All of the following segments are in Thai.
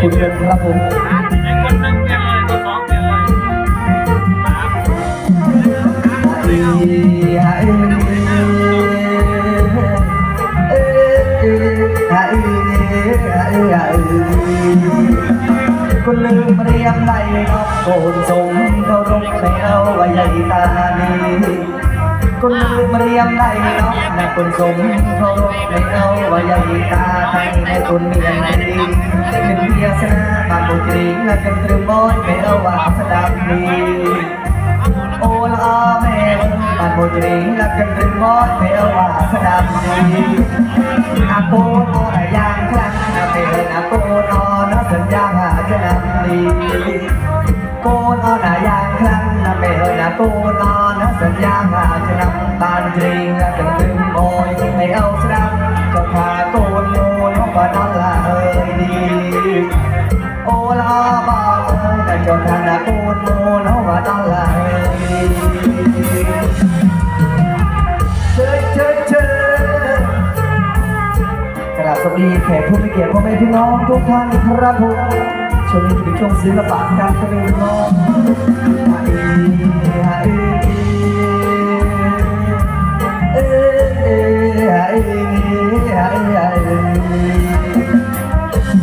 ครับผมไอ้คนหนึ่งเปลี่ยนคนสองเปลี่ยนเลยสามเอ้ยเอ้ยเอ้ยเอ้ยเอ้ยเอ้ยเอ้ยคนลืมเรียมไหลน้องโกนสมเคารพในเอาไว้ใหญ่ตานี คนลืมเรียมไหลน้องในคนสมเคาในเอาว้ใหญ่ตาไทยในคนเมียนดีเป็นเพียสนาบางบุตรีและกันตรึมบอยไม่เอาว่าสดับดีโอลาแม่บานโมจริงรักกันเป็นมอดเทว่าสนามดีอาโกนโอแต่ยางครั้งนาเป็นอาโกนอนสัญญาหาจะนำดีโกนอแต่ยางครั้งนาเป็นอาโกนอ นะสัญญาหาจะนำบานจริงกันเป็นมอยไม่เอาสนามก็พาโกนโมน้องบ้านละเอ้ยดี โอลาบาเอ้ยแต่จนทานโกนโมนเอาว่าดังลายเชิญเชิญเชิญกราบสวัสดีแขกผู้มีเกียรติพ่อแม่พี่น้องทุกท่านครับผมช่วงนี้ถึงช่วงศิลปะการแสดงน้อง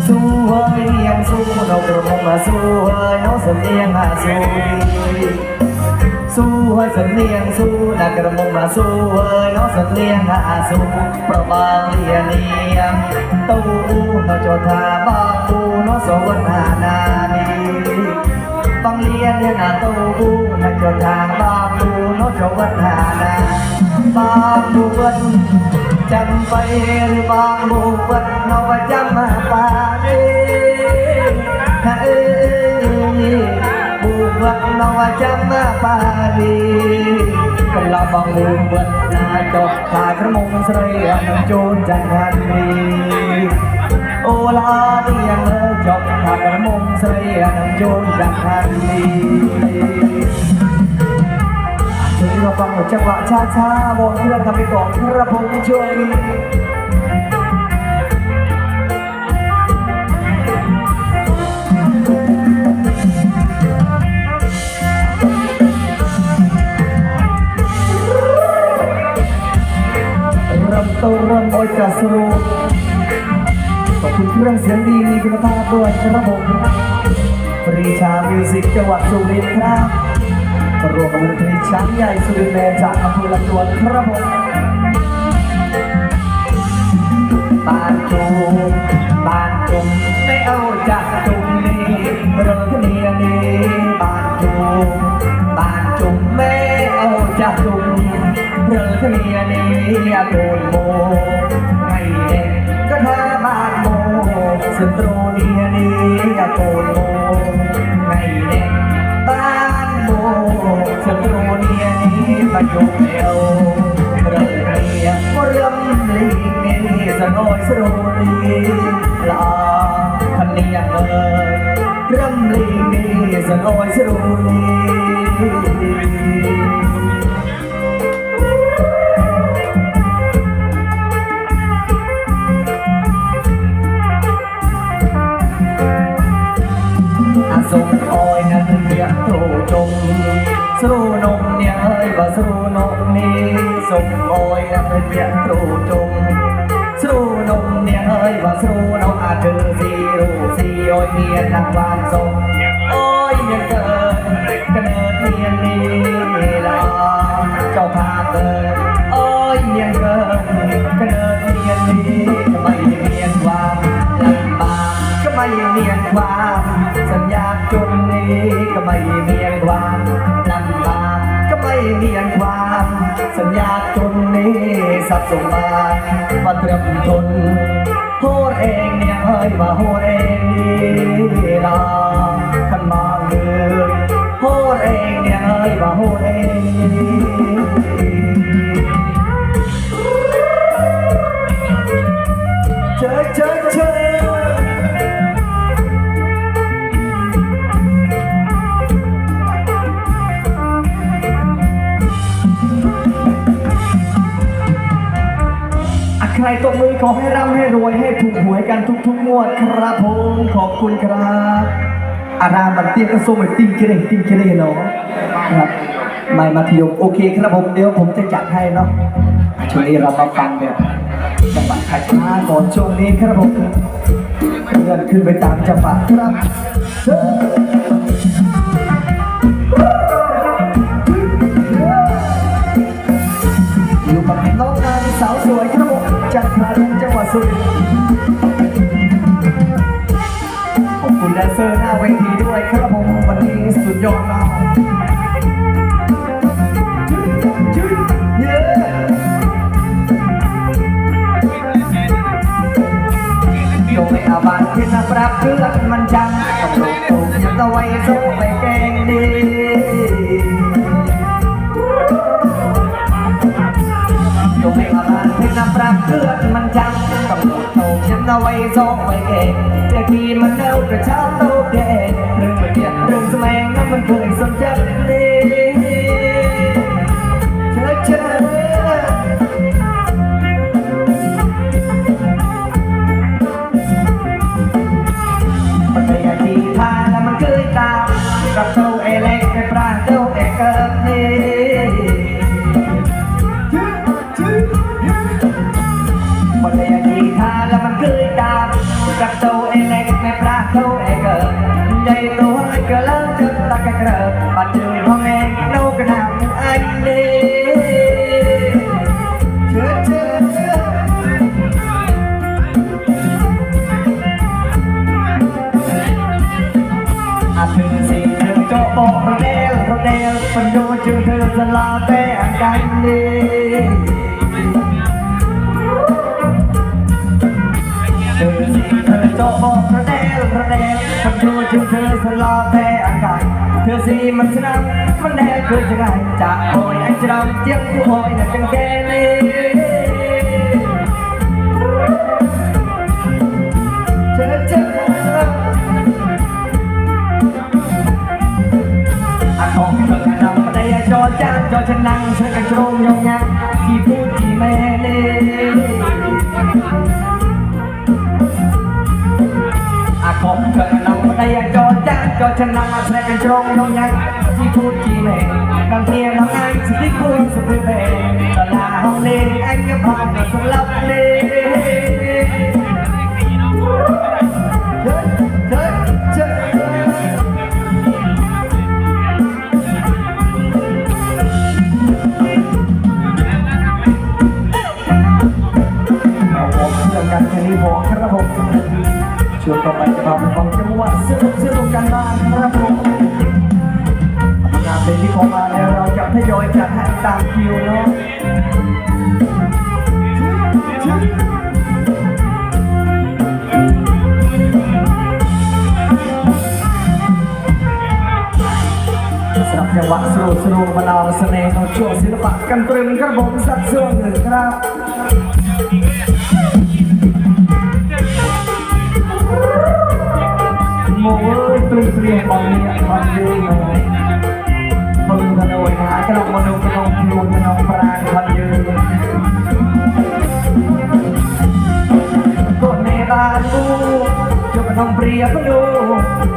สู้เฮ้ยยังสู้เรากระมงมาสู้เฮ้ยน้องสำเนียงมาสู้สู้เฮ้ยสำเนียงสู้นักกระมงมาสู้เฮ้ยน้องสำเนียงมาสู้ประบางเรียนียงตู้น้องโจทาบ้าปูน้องสวรรค์นานีบางเรียนเนี่ยนาตู้นักโจทาบ้าปูน้องสวรรค์นาบางปูวันจำไปหรือบางบุวัดนวจำมาปาดีเฮ้ยบุวัดนวจำมาปาดีกลาบางลืมวัดนาจบขากระมงสรียมโจรจันทันดีโอลาเดียงเลยจบขากระมงสรียมโจรจันทัน ดีถึงเราฟังหัวจังหวะช้าๆวอนเพื่อนทำไปก่อนครับผมในช่วงนี้เริ่มต้นเริ่มโอยกระสรูขอบคุณเครื่องเสียงดีมีคุณภาพด้วยครับผมปรีชามิวสิกจังหวัดสุรินทร์ครับ รวมกับวงดนตรีช้างใหญ่สุรินทร์แมจากอำเภอลำดวนครับผมบ้านจุมบ้านจุมไม่เอาจากจุมนี้เริ่มเนียนี้บ้านจุมบ้านจุมไม่เอาจากจุมเริ่มเนียนี้โกนโมไงเด็กก็ท่าบ้านโมสตรเนียนี้โกนโม นี้ประโยคเดียวเริ่มเรียกว่าเริ่มลีนี่สนอยสรูนีลาพันเนียงเลยเริ่มลีนี่สนอยสรูนีอาสงออยนั้นเรียกโตจงสู้น อยนั้นเรียกโตจงสู้นมเนี่ยเอ้ยว่าสู้นมอาจเจอสีรูสีโอ้ยเมียนักความทรงโอ้ยยังเกิดก สัญญาจนนี้สับสมบานมาเตรียมทนโหดเองเนี่ยเฮ้ยมาโหดเองนี่ลาขันมาเลยโหดเองเนี่ยเฮ้ยมาโหดเอง ขอให้ร่ำให้รวยให้ถูกหวยกันทุกๆงวดครับผมขอบคุณครับอารามบันเตียกระโซมติงเกเรติงเกเรเนาะครับไม่มัธยมโอเคครับผมเดี๋ยวผมจะจัดให้เนาะช่วงนี้เรามาฟังแบบจังหวะช้าๆก่อนช่วงนี้ครับผมเลื่อนขึ้นไปตามจังหวะครับอยู่กับน้องนางสาวสวยครับ ขอบคุณแดนเซอร์หน้าเวทีด้วยครับผมวันนี้สุดยอดมากเย้โยไม่อาบานที่นับรับเพื่อนมันจังต้องลงตุกยังตะไว้ส่งไปแกงดี ណាប្រាប់ព្រឹកមិនចាំកំពុងតោខ្ញុំដល់វ័យសោកវ័យគេតែពីមិននៅប្រឆាំងទៅទេរឿងវិញ្ញាណរឿងស្មែងនឹងមិនឃើញសំចិត្តទេជើជើកទៅអេឡេកទៅប្រាទៅអេកើ ลาแต่กันดีเธอสิเธอโจบอกระเดลพระเดลมันดูจึงเธอสลอแพ้อากาศเธอสิมันชนะมันแดงคือจะไงจากโอยไอ้จะเราเจียงผู้โอยน่ะจังแกนี่เธ อจอฉันนั่งเธอกันโกรงยองยังที่พูดที่แม่เล่อาคงเธอนำมาได้จอจ้างจอชนนำมาแสดงตรงน้องยังที่พูดที่แม่บางทีน้องไอ้สิ่งที่คุณสุดเบ กันแค่นี้บอกครับผมช่วงต่อไปจะพาไปฟังจังหวะสนุกสนุกกันบ้างครับผมงานเพลงที่ขอมาแล้วเราจะทยอยจัดให้ตามคิวเนาะสำหรับจังหวะสนุกสนุกมาดาวเสน่ห์ของช่วงศิลปะกันตรึมครับผมสักช่วงหนึ่งครับ ក្នុងព្រាបដូ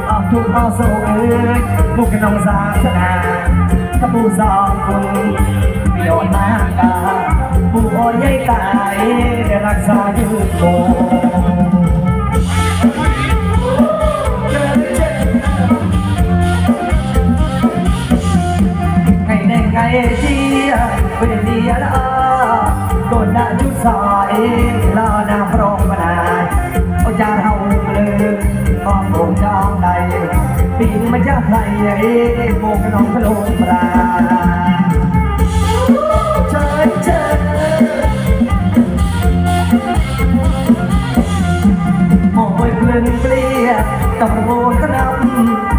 អស់ទុកអស់សោកអើយមកក្នុងសាសនាតពូសងគុំយោណាតាពូអូនយាយតាឯរក្សាយូរគង់ ผู้สองกูมีโอนมากตาผู้โอยใหญ่ตายได้รักษายืดโต ngày nay ngày chia về đi đã còn đã chút sỏi lo nào rong mà nài ô cha hậu lư con buồn trong này tìm mà chắc thầy ấy một cái nón cái lông ra chơi chơi môi lên lia tập vô cái năm ประกุมมวยสอบไปเอาจานเอาเลยโมปีดงปีประนีก็